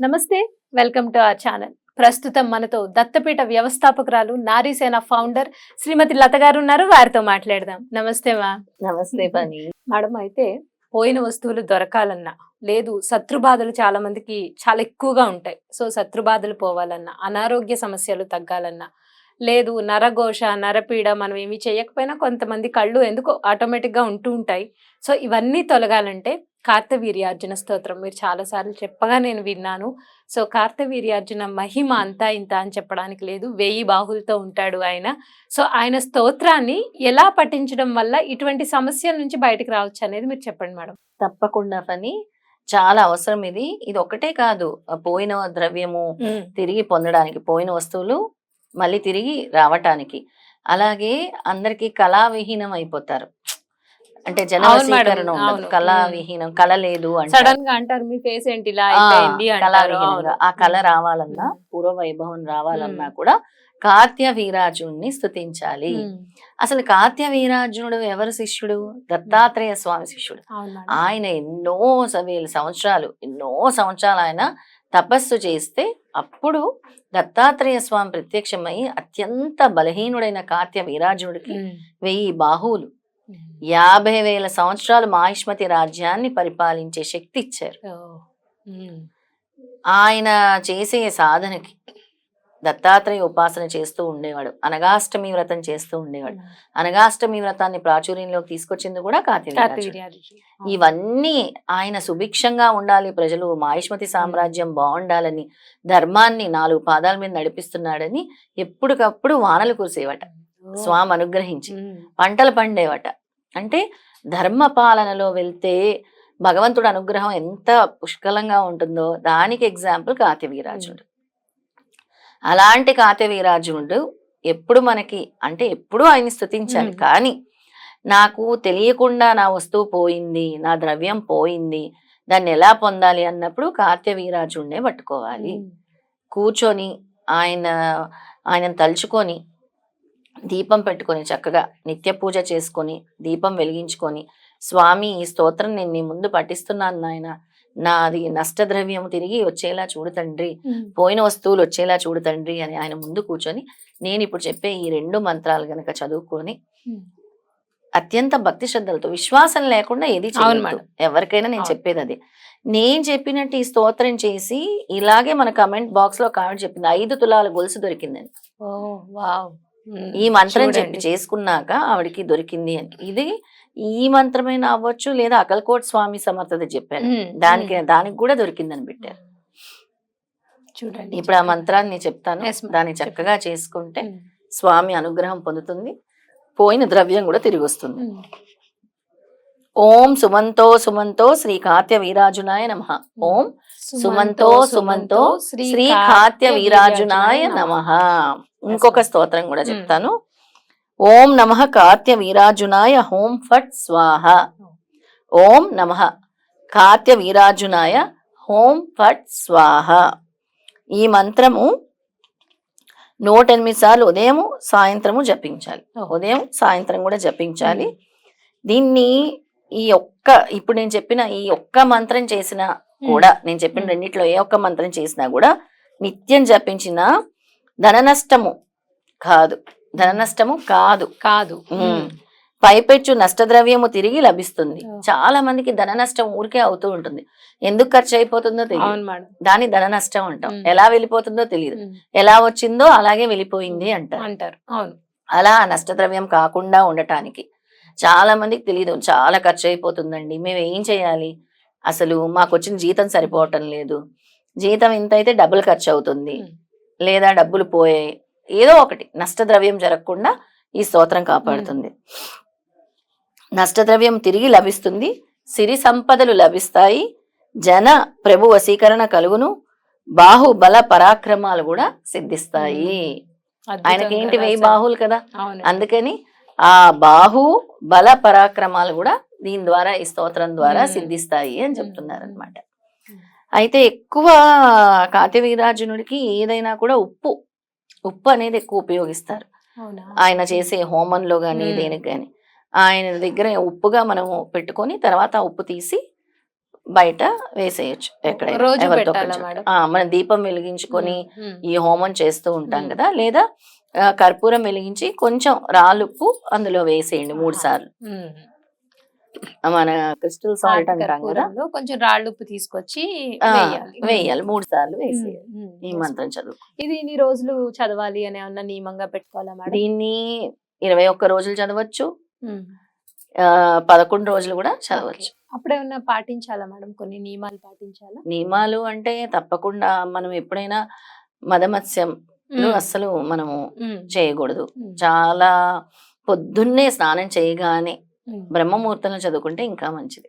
నమస్తే welcome to our channel. ప్రస్తుతం మనతో దత్తపీఠ వ్యవస్థాపకురాలు నారీసేన ఫౌండర్ శ్రీమతి లత గారు ఉన్నారు. వారితో మాట్లాడదాం. నమస్తే మా. నమస్తే పని. మేడం అయితే పోయిన వస్తువులు దొరకాలన్నా లేదు శత్రుబాధలు చాలా మందికి చాలా ఎక్కువగా ఉంటాయి. సో శత్రుబాధలు పోవాలన్నా అనారోగ్య సమస్యలు తగ్గాలన్నా లేదు నరఘోష నరపీడ మనం ఏమి చేయకపోయినా కొంతమంది కళ్ళు ఎందుకో ఆటోమేటిక్గా ఉంటూ ఉంటాయి. సో ఇవన్నీ తొలగాలంటే కార్తవీర్యార్జున స్తోత్రం. మీరు చాలాసార్లు చెప్పగా నేను విన్నాను. సో కార్తవీర్యార్జున మహిమ అంతా ఇంత అని చెప్పడానికి లేదు. వెయ్యి బాహులతో ఉంటాడు ఆయన. సో ఆయన స్తోత్రాన్ని ఎలా పఠించడం వల్ల ఇటువంటి సమస్యల నుంచి బయటకు రావచ్చు అనేది మీరు చెప్పండి మేడం. తప్పకుండా పని చాలా అవసరం ఇది. ఇది ఒకటే కాదు. పోయిన ద్రవ్యము తిరిగి పొందడానికి పోయిన వస్తువులు మళ్ళీ తిరిగి రావటానికి. అలాగే అందరికి కళావిహీనం అయిపోతారు. అంటే జన అవును మేడం, వశీకరణ ఉండదు అవును. కళావిహీనం కళ లేదు సడన్గా అంటారు మీ ఫేస్ ఏంటి ఇలా కళావిహీనంగా ఆ కళ రావాలన్నా. పూర్వ వైభవం రావాలన్నా. కూడా కార్త్య వీరాజుని స్తుతించాలి ఉమ్. అసలు కార్త్య వీరార్జునుడు ఎవరు శిష్యుడు దత్తాత్రేయ స్వామి శిష్యుడు. ఆయన ఎన్నో వేల సంవత్సరాలు ఎన్నో సంవత్సరాలు ఆయన తపస్సు చేస్తే అప్పుడు దత్తాత్రేయ స్వామి ప్రత్యక్షమై అత్యంత బలహీనుడైన కార్త్య వీరార్జునుడికి. వెయ్యి బాహువులు. యాభై వేల సంవత్సరాలు మాహిష్మతి రాజ్యాన్ని పరిపాలించే శక్తి ఇచ్చారు. ఆయన చేసే సాధనకి దత్తాత్రేయ ఉపాసన చేస్తూ ఉండేవాడు. అనగాష్టమి వ్రతం చేస్తూ ఉండేవాడు. అనగాష్టమి వ్రతాన్ని ప్రాచుర్యంలోకి తీసుకొచ్చింది కూడా కార్తవీర్యార్జున. ఇవన్నీ ఆయన సుభిక్షంగా ఉండాలి. ప్రజలు మాహిష్మతి సామ్రాజ్యం బాగుండాలని ధర్మాన్ని నాలుగు పాదాల మీద నడిపిస్తున్నాడని ఎప్పటికప్పుడు వానలు కురిసేవట. స్వామి అనుగ్రహించి. పంటలు పండేవట. అంటే ధర్మ పాలనలో వెళ్తే భగవంతుడు అనుగ్రహం ఎంత పుష్కలంగా ఉంటుందో దానికి ఎగ్జాంపుల్ కాత్యవీరాజుడు అలాంటి కాత్యవీరాజునుడు ఎప్పుడు మనకి అంటే ఎప్పుడు ఆయన్ని స్తుతించాలి మ్మ్. కానీ నాకు తెలియకుండా నా వస్తువు పోయింది నా ద్రవ్యం పోయింది దాన్ని ఎలా పొందాలి అన్నప్పుడు కార్త్యవీరాజుడినే పట్టుకోవాలి. కూర్చొని ఆయన ఆయన తలుచుకొని దీపం పెట్టుకొని చక్కగా నిత్య పూజ చేసుకొని దీపం వెలిగించుకొని స్వామి ఈ స్తోత్రం నేను నీ ముందు పఠిస్తున్నాను నాయన నాది నష్టద్రవ్యం తిరిగి వచ్చేలా చూడు తండ్రి. పోయిన వస్తువులు వచ్చేలా చూడు తండ్రి అని ఆయన ముందు కూర్చొని నేను ఇప్పుడు చెప్పే ఈ రెండు మంత్రాలు గనక చదువుకొని. అత్యంత భక్తి శ్రద్ధలతో విశ్వాసం లేకుండా ఏది మేడం. ఎవరికైనా నేను. చెప్పేది అది నేను చెప్పినట్టు ఈ స్తోత్రం చేసి ఇలాగే మన కమెంట్ బాక్స్లో కామెంట్ చెప్పింది ఐదు తులాల గొలుసు దొరికిందని ఓ వావ్. ఈ మంత్రం చెప్పి. చేసుకున్నాక ఆవిడకి దొరికింది అని ఇది ఈ మంత్రమైనా అవ్వచ్చు లేదా అకల్కోట్ స్వామి సమర్థత చెప్పాను ఉమ్. దానికి. దానికి కూడా దొరికిందని పెట్టారు. చూడండి ఇప్పుడు ఆ మంత్రాన్ని చెప్తాను. దాన్ని చక్కగా చేసుకుంటే. స్వామి అనుగ్రహం పొందుతుంది. పోయిన ద్రవ్యం కూడా తిరిగి వస్తుంది. ఓం సుమంతో సుమంతో శ్రీ కాత్య వీరాజునాయ నమ. ఓం సుమంతో సుమంతో శ్రీ కాత్య వీరాజునాయ నమ. ఇంకొక స్తోత్రం కూడా. చెప్తాను. ఓం నమ కాత్య వీరాజునాయ హోం ఫట్ స్వాహ. ఓం నమ కాత్య వీరాజునాయ హోం ఫట్ స్వాహ. ఈ మంత్రము నూట ఎనిమిది సార్లు ఉదయము సాయంత్రము జపించాలి. ఉదయం సాయంత్రం కూడా జపించాలి. దీన్ని ఈ ఒక్క ఇప్పుడు నేను చెప్పిన ఈ ఒక్క మంత్రం చేసిన కూడా నేను చెప్పిన. రెండిట్లో ఏ ఒక్క మంత్రం చేసినా కూడా నిత్యం జపించిన ధన నష్టము కాదు. ధన నష్టము కాదు. కాదు. పైపెచ్చు నష్టద్రవ్యము తిరిగి లభిస్తుంది. చాలా మందికి ధన నష్టం ఊరికే అవుతూ ఉంటుంది. ఎందుకు ఖర్చు అయిపోతుందో తెలియదు. దాని ధన నష్టం అంటాం. ఎలా వెళ్ళిపోతుందో తెలియదు. ఎలా వచ్చిందో అలాగే వెళ్ళిపోయింది అంటారు. అంటారు. అవును. అలా నష్టద్రవ్యం కాకుండా ఉండటానికి చాలా మందికి తెలియదు చాలా ఖర్చు అయిపోతుందండి. మేము ఏం చేయాలి? అసలు మాకు వచ్చిన జీతం సరిపోవటం లేదు. జీతం ఇంత అయితే డబ్బులు ఖర్చు అవుతుంది. లేదా డబ్బులు పోయాయి ఏదో ఒకటి నష్టద్రవ్యం జరగకుండా ఈ స్తోత్రం కాపాడుతుంది నష్టద్రవ్యం తిరిగి లభిస్తుంది సిరి సంపదలు లభిస్తాయి జన ప్రభు వశీకరణ కలుగును బాహుబల పరాక్రమాలు కూడా సిద్ధిస్తాయి ఆయనకి ఏంటి వెయ్యి. బాహువులు కదా అందుకని ఆ బాహు బల పరాక్రమాలు కూడా దీని ద్వారా ఈ స్తోత్రం ద్వారా. సిద్ధిస్తాయి అని. చెప్తున్నారు అనమాట. అయితే ఎక్కువ కాత్యవీరార్జునుడికి ఏదైనా కూడా ఉప్పు ఉప్పు అనేది ఎక్కువ ఉపయోగిస్తారు. ఆయన చేసే హోమంలో గాని మ్మ్. దేనికి గాని. ఆయన దగ్గర ఉప్పుగా మనము పెట్టుకొని తర్వాత ఉప్పు తీసి బయట వేసేయచ్చు ఎక్కడైనా. రోజు ఎవరితో మనం దీపం వెలిగించుకొని ఈ హోమం చేస్తూ ఉంటాం. కదా. లేదా కర్పూరం వెలిగించి కొంచెం రాలుప్పు అందులో వేసేయండి మూడు. సార్లు. మన క్రిస్టల్ సాల్ట్ అంటాం కదా. కొంచెం రాళ్ళుప్పు తీసుకొచ్చి ఆ, వేయాలి. వేయాలి. మూడు సార్లు వేసేయాలి. ఈ. మంత్రం చదువు ఇది ఇన్ని రోజులు చదవాలి అని ఏమన్నా నియమంగా పెట్టుకోవాలా మేడం? దీన్ని ఇరవై ఒక్క రోజులు చదవచ్చు. పదకొండు రోజులు కూడా చదవచ్చు. అప్పుడేమన్నా పాటించాలా మేడం? కొన్ని నియమాలు పాటించాలా? నియమాలు అంటే తప్పకుండా మనం ఎప్పుడైనా మదమత్స్యం అస్సలు మనము చేయకూడదు. చాలా పొద్దున్నే స్నానం చేయగానే. బ్రహ్మముహూర్తంలో చదువుకుంటే ఇంకా మంచిది.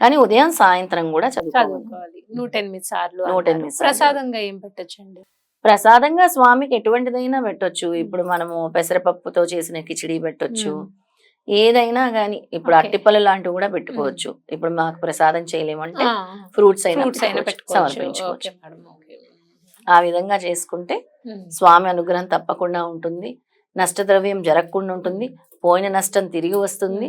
కానీ ఉదయం సాయంత్రం కూడా చదువుకోవాలి. నూట ఎనిమిది సార్లు నూట. ఎనిమిది. ప్రసాదంగా ఏం పెట్టచ్చండి? ప్రసాదంగా స్వామికి ఎటువంటిదైనా పెట్టొచ్చు. ఇప్పుడు మనము పెసరపప్పుతో చేసిన కిచిడి పెట్టొచ్చు. ఏదైనా గాని ఇప్పుడు. అట్టిపళ్ళు లాంటివి కూడా పెట్టుకోవచ్చు. ఇప్పుడు మాకు ప్రసాదం చేయలేమంటే ఫ్రూట్స్ అయినా సమర్పించుకోవచ్చు ఆ విధంగా చేసుకుంటే స్వామి అనుగ్రహం తప్పకుండా ఉంటుంది. నష్టద్రవ్యం జరగకుండా ఉంటుంది. పోయిన నష్టం తిరిగి వస్తుంది.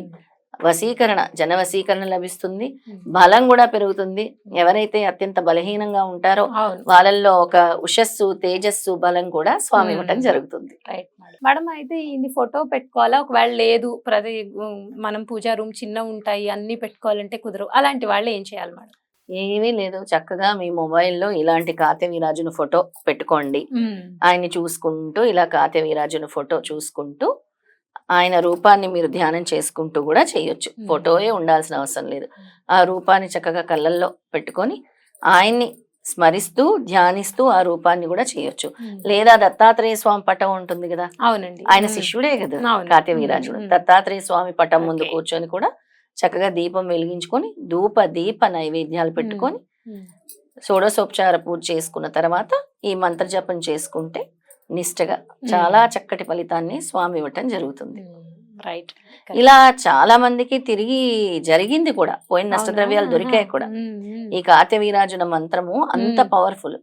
వశీకరణ జన వశీకరణ లభిస్తుంది. బలం కూడా పెరుగుతుంది. ఎవరైతే అత్యంత బలహీనంగా ఉంటారో వాళ్ళల్లో ఒక ఉషస్సు తేజస్సు బలం కూడా స్వామి. ఇవ్వటం జరుగుతుంది. రైట్ మేడం అయితే ఇది ఫోటో పెట్టుకోవాలా? ఒకవేళ లేదు ప్రతి మనం పూజా రూమ్ చిన్న ఉంటాయి అన్ని పెట్టుకోవాలంటే కుదరవు. అలాంటి వాళ్ళు ఏం చేయాలి మేడం ఏమీ లేదు. చక్కగా మీ మొబైల్లో ఇలాంటి కాత్య వీరాజును ఫోటో పెట్టుకోండి. ఆయన్ని చూసుకుంటూ ఇలా కాత్య వీరాజును ఫోటో చూసుకుంటూ ఆయన రూపాన్ని మీరు ధ్యానం చేసుకుంటూ కూడా చేయొచ్చు. ఫోటోయే ఉండాల్సిన అవసరం లేదు. ఆ రూపాన్ని చక్కగా కళ్ళల్లో పెట్టుకొని ఆయన్ని స్మరిస్తూ ధ్యానిస్తూ ఆ రూపాన్ని కూడా చేయొచ్చు. లేదా దత్తాత్రేయ స్వామి పటం ఉంటుంది కదా? అవునండి. ఆయన శిష్యుడే కదా? అవును. కాత్య వీరాజుడు. మ్మ్. దత్తాత్రేయ స్వామి పటం ముందు. కూర్చొని కూడా చక్కగా దీపం వెలిగించుకొని ధూప దీప నైవేద్యాలు పెట్టుకొని ఉమ్, షోడశోపచార పూజ చేసుకున్న తర్వాత ఈ మంత్ర జపం చేసుకుంటే నిష్టగా చాలా చక్కటి ఫలితాన్ని స్వామి ఇవ్వటం జరుగుతుంది రైట్ ఇలా చాలా మందికి తిరిగి జరిగింది కూడా పోయిన నష్టద్రవ్యాలు? దొరికాయి కూడా ఈ కాత్య వీరాజున మంత్రము అంత. పవర్ఫుల్.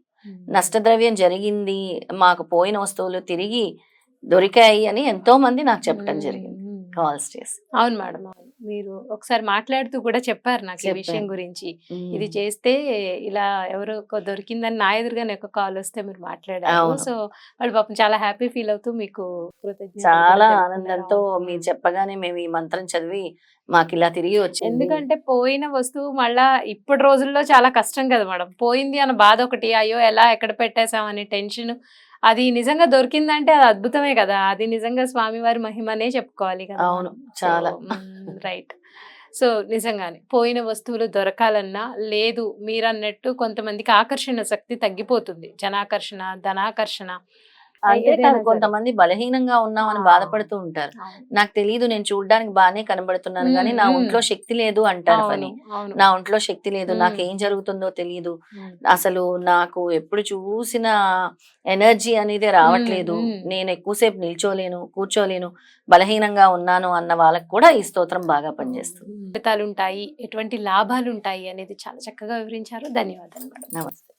నష్టద్రవ్యం జరిగింది మాకు పోయిన వస్తువులు తిరిగి దొరికాయి అని ఎంతో మంది నాకు చెప్పడం జరిగింది. కాల్స్ చేసి అవును మేడం అవును మీరు ఒకసారి మాట్లాడుతూ కూడా చెప్పారు నాకు ఈ. విషయం గురించి ఇది. చేస్తే ఇలా ఎవరో దొరికిందని నా ఎదురుగానే ఒక కాల్ వస్తే మీరు మాట్లాడారు. సో వాళ్ళు పాపం చాలా హ్యాపీ ఫీల్ అవుతూ మీకు చాలా. ఆనందంతో. మీరు చెప్పగానే మేము ఈ మంత్రం చదివి మాకు ఇలా తిరిగి వచ్చింది ఎందుకంటే పోయిన వస్తువు మళ్ళా ఇప్పటి రోజుల్లో చాలా కష్టం కదా మేడం పోయింది అన్న బాధ ఒకటి అయ్యో ఎలా ఎక్కడ పెట్టేశాం అనే టెన్షన్ అది నిజంగా దొరికిందంటే అది అద్భుతమే కదా. అది నిజంగా స్వామివారి మహిమనే చెప్పుకోవాలి కదా. అవును, చాలా. రైట్ సో నిజంగానే పోయిన వస్తువులు దొరకాలన్నా లేదు మీరు అన్నట్టు కొంతమందికి ఆకర్షణ శక్తి తగ్గిపోతుంది. జనాకర్షణ ధనాకర్షణ సరే. కొంతమంది బలహీనంగా ఉన్నామని. బాధపడుతూ ఉంటారు. నాకు తెలియదు నేను చూడడానికి బాగానే కనబడుతున్నాను కానీ నా. ఒంట్లో శక్తి లేదు అంటారు అవును. నా ఒంట్లో శక్తి లేదు. నాకు ఏం జరుగుతుందో తెలియదు. అసలు నాకు ఎప్పుడు చూసిన ఎనర్జీ అనేది రావట్లేదు. నేను ఎక్కువసేపు నిల్చోలేను కూర్చోలేను బలహీనంగా ఉన్నాను అన్న వాళ్ళకి కూడా ఈ స్తోత్రం బాగా పనిచేస్తుంది ఫలితాలు ఉంటాయి ఎటువంటి లాభాలు ఉంటాయి అనేది చాలా చక్కగా వివరించారు ధన్యవాదాలు నమస్తే